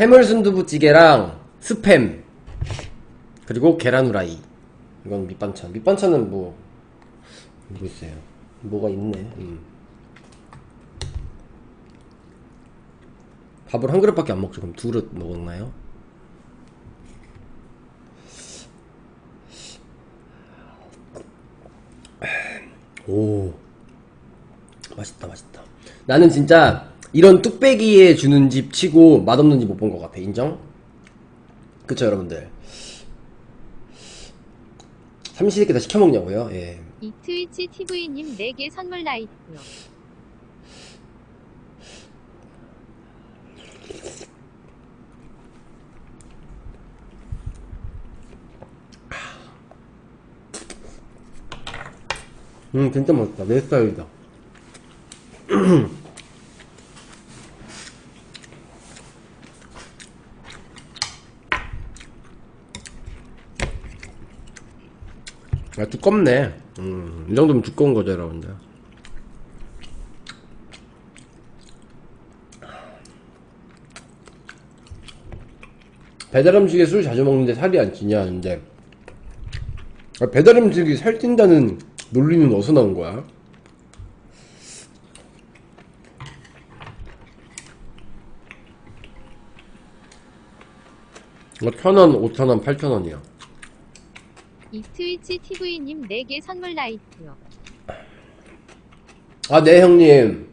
해물 순두부찌개랑 스팸 그리고 계란 후라이. 이건 밑반찬. 밑반찬은 뭐 뭐 있어요. 뭐가 있네. 음. 밥을 한 그릇밖에 안 먹죠. 그럼 두 그릇 먹었나요? 오. 맛있다 맛있다. 나는 진짜 이런 뚝배기에 주는 집 치고 맛없는 집 못 본 것 같아 인정? 그쵸 여러분들 삼시세끼 다 시켜먹냐고요? 예 이 트위치 TV님 4개 선물 라이트. 음 진짜 맛있다 내 스타일이다 아 두껍네 음, 이 정도면 두꺼운 거죠 여러분들 배달 음식에 술 자주 먹는데 살이 안 찌냐 근데 아, 배달 음식이 살 찐다는 논리는 어디서 나온 거야? 이거 천원, 오천원, 팔천원이야. 이 트위치 TV님 4개 선물 라이트. 아, 네, 형님.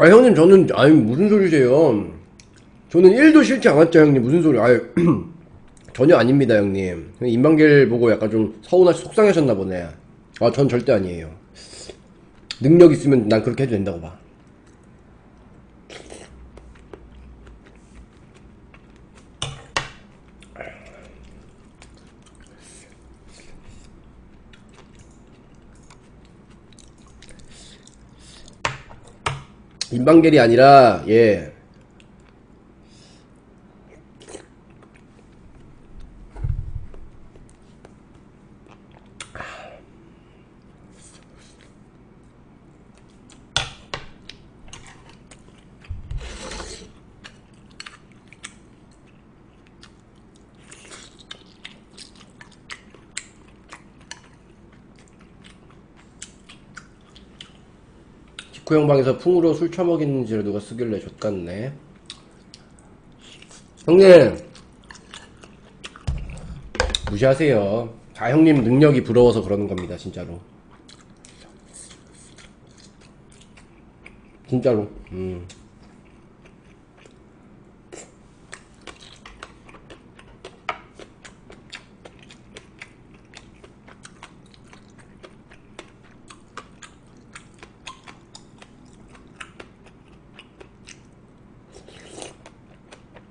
아, 형님, 저는, 아니, 무슨 소리세요? 저는 1도 싫지 않았죠, 형님. 무슨 소리, 아유, 전혀 아닙니다, 형님. 인방길 보고 약간 좀 서운하시, 속상하셨나 보네. 아, 전 절대 아니에요. 능력 있으면 난 그렇게 해도 된다고 봐. 인방겔이 아니라, 예. 직구 형 방에서 풍으로 술 처먹이는지를 누가 쓰길래 좆같네. 형님! 무시하세요. 다 형님 능력이 부러워서 그러는 겁니다, 진짜로. 진짜로. 음.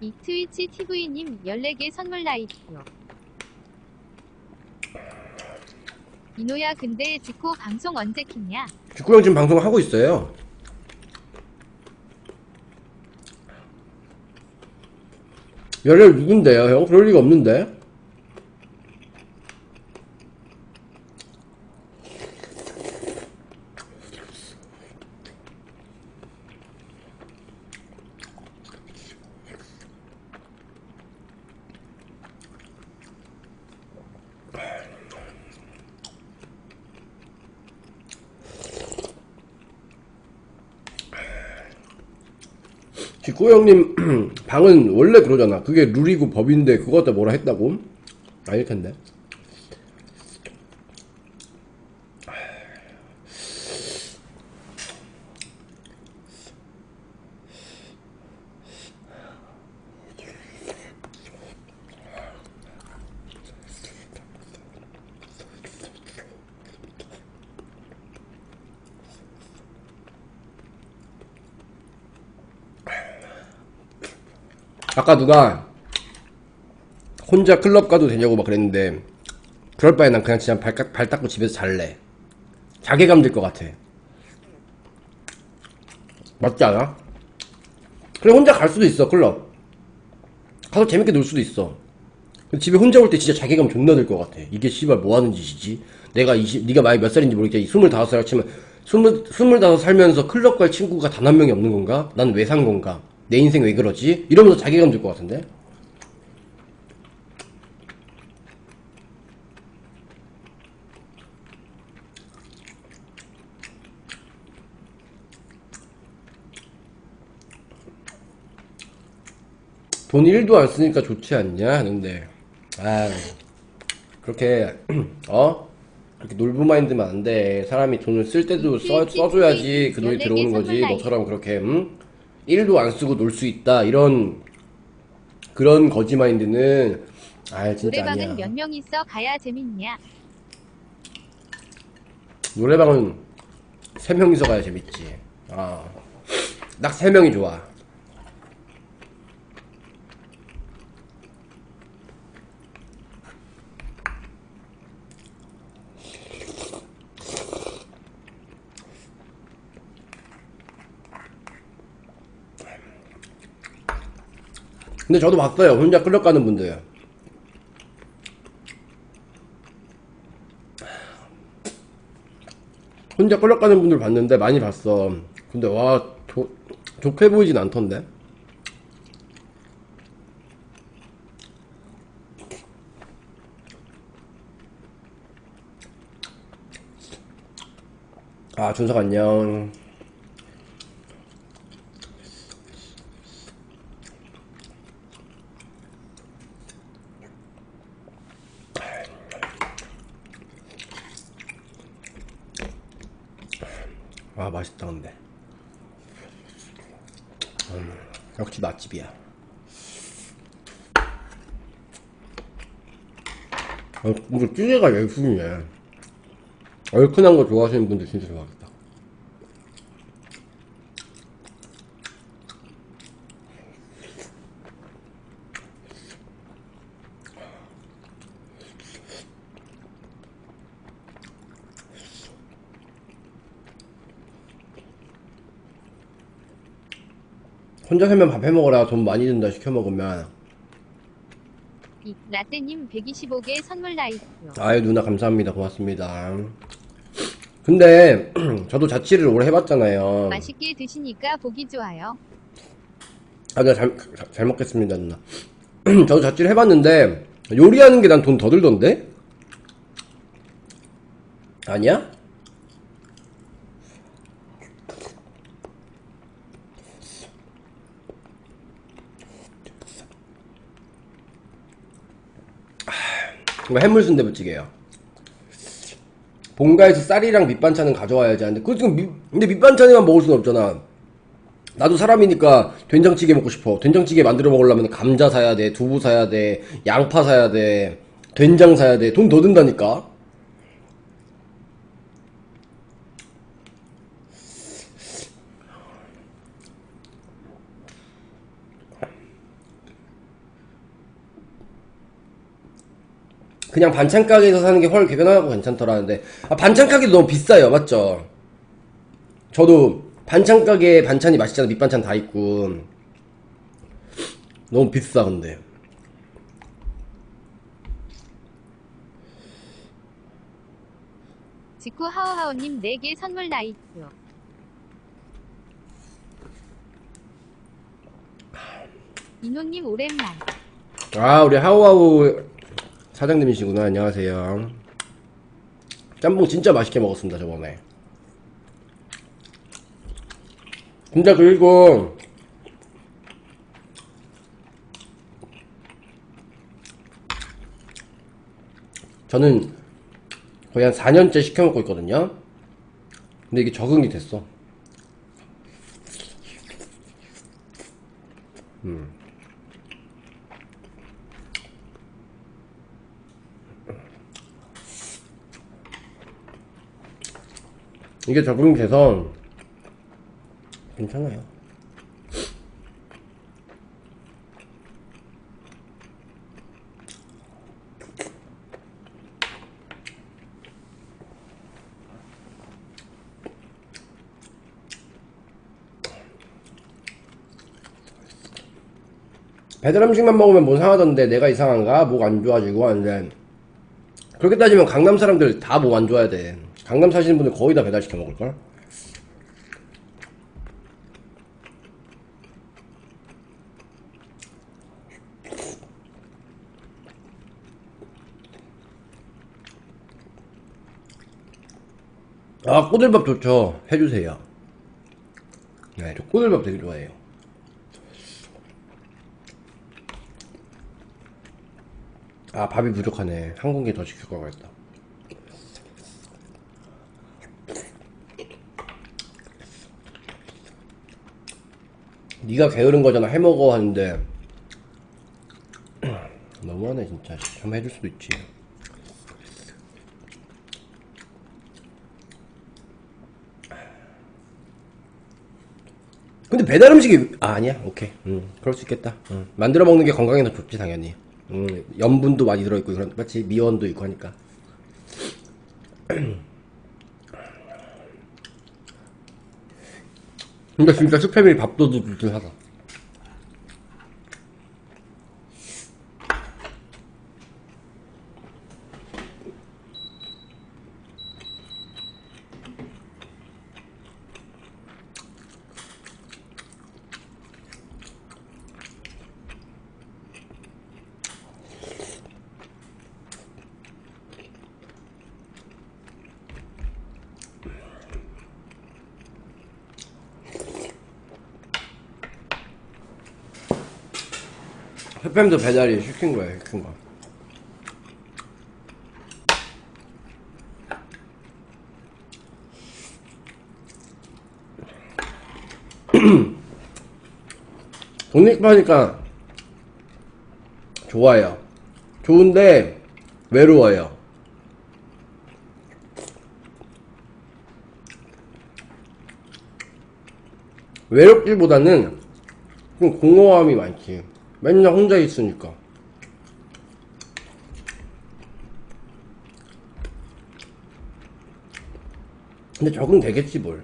이 트위치 TV님 14개 선물 라이트. 이노야 근데 지코 방송 언제 켰냐? 직구 형 지금 방송 하고 있어요. 열혈 누군데요, 형? 그럴 리가 없는데? 형님 방은 원래 그러잖아. 그게 룰이고 법인데 갖다 뭐라 했다고? 아닐 텐데. 아까 누가 혼자 클럽 가도 되냐고 막 그랬는데 그럴 바에 난 그냥 진짜 발, 깎- 발 닦고 집에서 잘래 자괴감 들 것 같아 맞지 않아? 그래 혼자 갈 수도 있어 클럽 가서 재밌게 놀 수도 있어 집에 혼자 올 때 진짜 자괴감 존나 들 것 같아 이게 씨발 뭐 하는 짓이지 내가 20 네가 만약 몇 살인지 모르겠지만 25살 치면 20, 25 살면서 클럽 갈 친구가 단 한 명이 없는 건가? 난 왜 산 건가? 내 인생 왜 그러지? 이러면서 자괴감 들 것 같은데? 돈 1도 안 쓰니까 좋지 않냐 하는데 아 그렇게 어? 그렇게 놀부 마인드면 안 돼. 사람이 돈을 쓸 때도 써, 써줘야지 그 돈이 들어오는 거지. 너처럼 그렇게 음? 1도 안 쓰고 놀 수 있다 이런 그런 거지 마인드는 아 진짜 노래방은. 몇 명 있어 가야 재밌냐? 노래방은 세 명이서 가야 재밌지. 아, 딱세 명이 좋아. 근데 저도 봤어요. 혼자 끌려 가는 분들. 혼자 끌려가는 분들 봤는데 많이 봤어. 근데 와 조, 좋게 보이진 않던데. 아 준석 안녕. 아 맛있다 근데. 음, 역시 맛집이야. 아, 이거 찌개가 예술이네. 얼큰한 거 좋아하시는 분들 진짜 좋아하겠다 혼자 살면 밥 해 먹어라 돈 많이 든다 시켜 먹으면 이 라떼님 125개 선물 라이프. 아유 누나 감사합니다 고맙습니다 근데 저도 자취를 오래 해봤잖아요 맛있게 드시니까 보기 좋아요. 아, 네, 잘, 잘, 잘 먹겠습니다, 누나. 저도 자취를 해봤는데, 요리하는 게 난 돈 더 들던데? 아니야? 이거 해물 순대부찌개요. 본가에서 쌀이랑 밑반찬은 가져와야지 하는데, 그 지금 밑, 근데 밑반찬에만 먹을 수는 없잖아. 나도 사람이니까 된장찌개 먹고 싶어. 된장찌개 만들어 먹으려면 감자 사야 돼, 두부 사야 돼, 양파 사야 돼, 된장 사야 돼. 돈 더 든다니까. 그냥 반찬 가게에서 사는 게 훨 개변하고 괜찮더라는데 아, 반찬 가게도 너무 비싸요, 맞죠? 저도 반찬 가게에 반찬이 맛있잖아 밑반찬 다 있고 너무 비싸 근데 지쿠 하오하오님 4개 선물 라이프. 이노님 오랜만. 아 우리 하우하우 사장님이시구나. 안녕하세요. 짬뽕 진짜 맛있게 먹었습니다 저번에. 진짜 그리고 저는 거의 한 4년째 시켜 먹고 있거든요. 근데 이게 적응이 됐어 이게 적응이 돼서 괜찮아요. 배달 음식만 먹으면 뭐 상하던데? 내가 이상한가? 목 안 좋아지고 하는데. 그렇게 따지면 강남 사람들 다 목 안 좋아야 돼. 강남 사시는 분들 거의 다 배달시켜 먹을걸? 아 꼬들밥 좋죠. 해주세요. 네, 저 꼬들밥 되게 좋아해요. 아 밥이 부족하네. 한 공기 더 시킬 걸 그랬다 네가 게으른 거잖아. 해먹어 하는데. 너무하네 진짜. 좀 해줄 수도 있지. 근데 배달 음식이 아, 아니야. 오케이. 음 그럴 수 있겠다. 음, 만들어 먹는 게 건강에 더 좋지 당연히. 음 염분도 많이 들어있고 그런 마치 미원도 있고 하니까 근데 진짜 스팸이 밥도둑 듯 하다 스팸도 배달이 시킨 거야 시킨 거 독립하니까 좋아요. 좋은데 외로워요. 외롭기보다는 좀 공허함이 많지. 맨날 혼자 있으니까. 근데 적응 되겠지 뭘.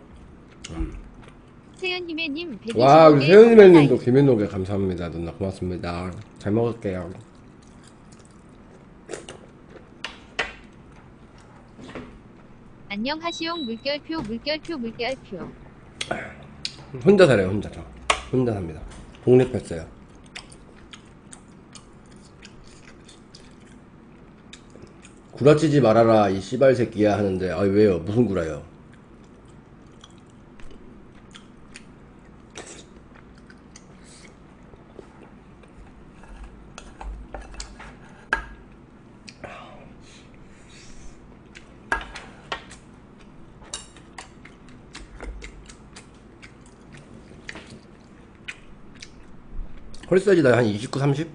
세연희매님 와, 우리 125개 세윤이맨님도 선물 김윤옥에 감사합니다. 누나 고맙습니다. 잘 먹을게요. 안녕하시용 물결표 물결표 물결표 혼자 살아요, 혼자 저. 혼자 삽니다. 독립했어요. 구라치지 말아라, 이 씨발 새끼야 하는데, 아, 왜요? 무슨 구라요? 허리 사이즈 나한 29, 30?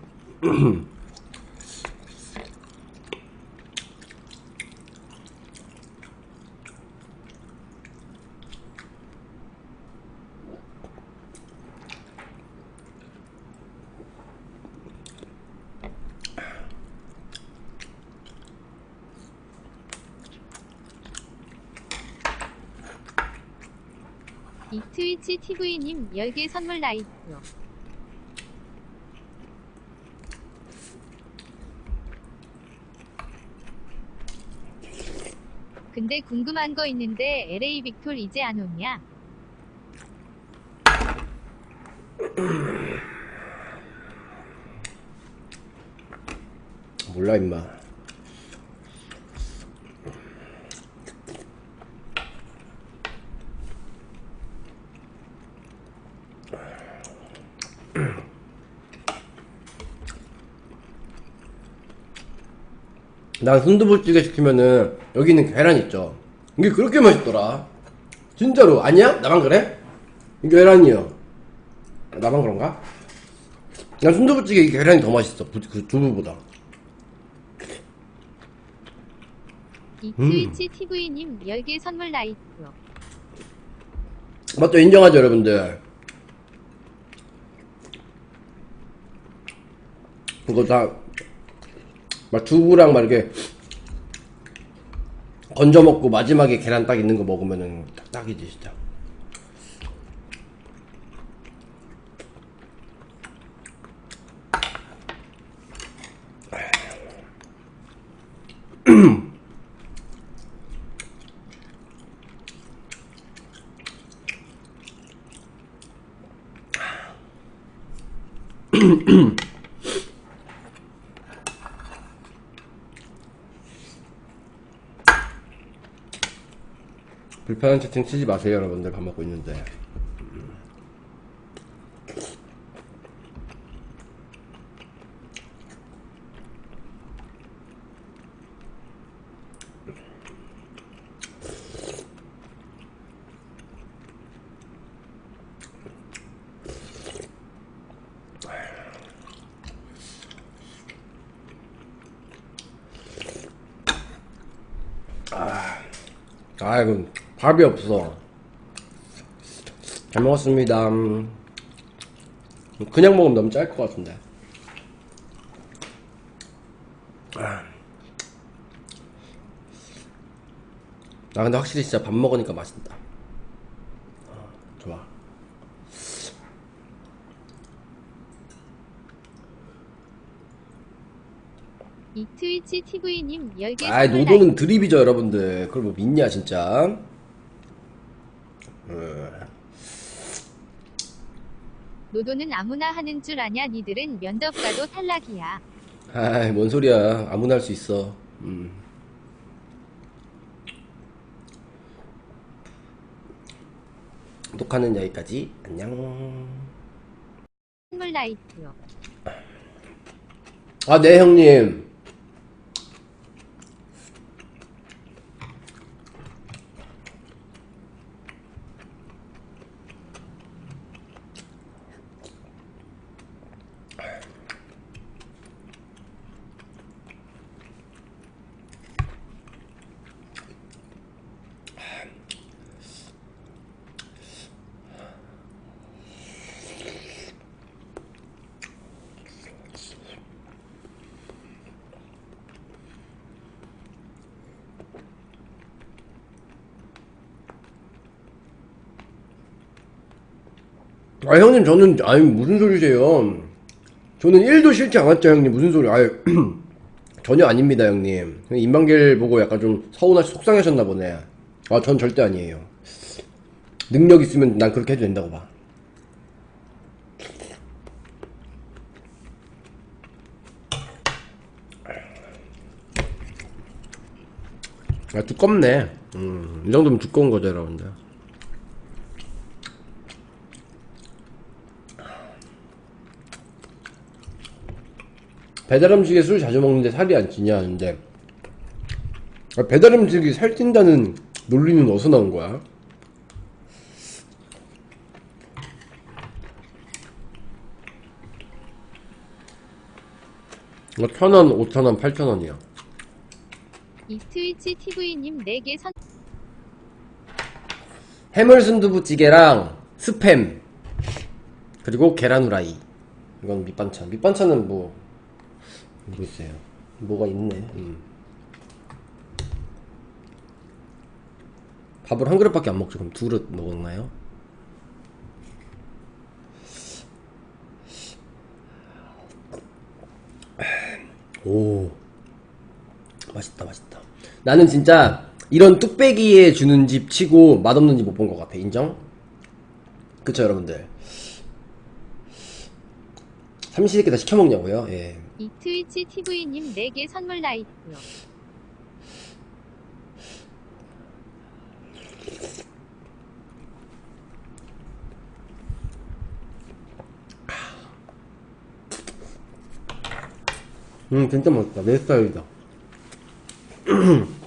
이 TV님 10개 선물 라이트 근데 궁금한 거 있는데 LA 빅톨 이제 안 오냐? 몰라, 임마. 난 순두부찌개 시키면은 여기 있는 계란 있죠. 이게 그렇게 맛있더라. 진짜로 아니야? 나만 그래? 이게 계란이요. 나만 그런가? 난 순두부찌개 이 계란이 더 맛있어. 부- 그 두부보다. 이 음. 트위치 TV님 10개 선물 라이트 맞죠? 인정하죠, 여러분들. 이거 다, 막 두부랑 막 이렇게 건져 먹고 마지막에 계란 딱 있는 거 먹으면은 딱이지 진짜. 음. 불편한 채팅 치지 마세요, 여러분들. 밥 먹고 있는데. 아이고, 밥이 없어. 잘 먹었습니다. 음. 그냥 먹으면 너무 짤 것 같은데. 아. 아, 근데 확실히 진짜 밥 먹으니까 맛있다. 어, 좋아. 이 트위치 TV님 10개 아이, 노도는 드립이죠, 여러분들. 그걸 뭐 믿냐, 진짜. 노도는 아무나 하는 줄 아냐 니들은 면접 가도 탈락이야. 아이, 뭔 소리야. 아무나 할 수 있어. 음. 녹화는 여기까지. 안녕. 선물 라이트요. 아, 네, 형님. 아, 형님, 저는, 아니, 무슨 소리세요. 저는 1도 싫지 않았죠, 형님. 무슨 소리, 아유, 전혀 아닙니다, 형님. 인방길 보고 약간 좀 서운하시, 속상하셨나 보네. 아, 전 절대 아니에요. 능력 있으면 난 그렇게 해도 된다고 봐. 아, 두껍네. 음, 이 정도면 두꺼운 거죠, 여러분들. 배달 음식에 술 자주 먹는데 살이 안 찌냐 하는데 아, 배달 음식이 살찐다는 논리는 어디서 나온 거야? 이거 천원, 오천원, 팔천원이야. 이 트위치 TV님 4개 선 해물 순두부찌개랑 스팸 그리고 계란 후라이 이건 밑반찬 밑반찬은 뭐 모르겠어요 뭐가 있네 음. 밥을 한 그릇밖에 안 먹죠 그럼 두 그릇 먹었나요? 오 맛있다 맛있다 나는 진짜 이런 뚝배기에 주는 집 치고 맛없는 집 못 본 것 같아 인정? 그쵸 여러분들 삼시세끼 다 시켜먹냐고요? 예 이 트위치 TV님 4개 선물 라이트요. 음 진짜 맛있다 내 스타일이다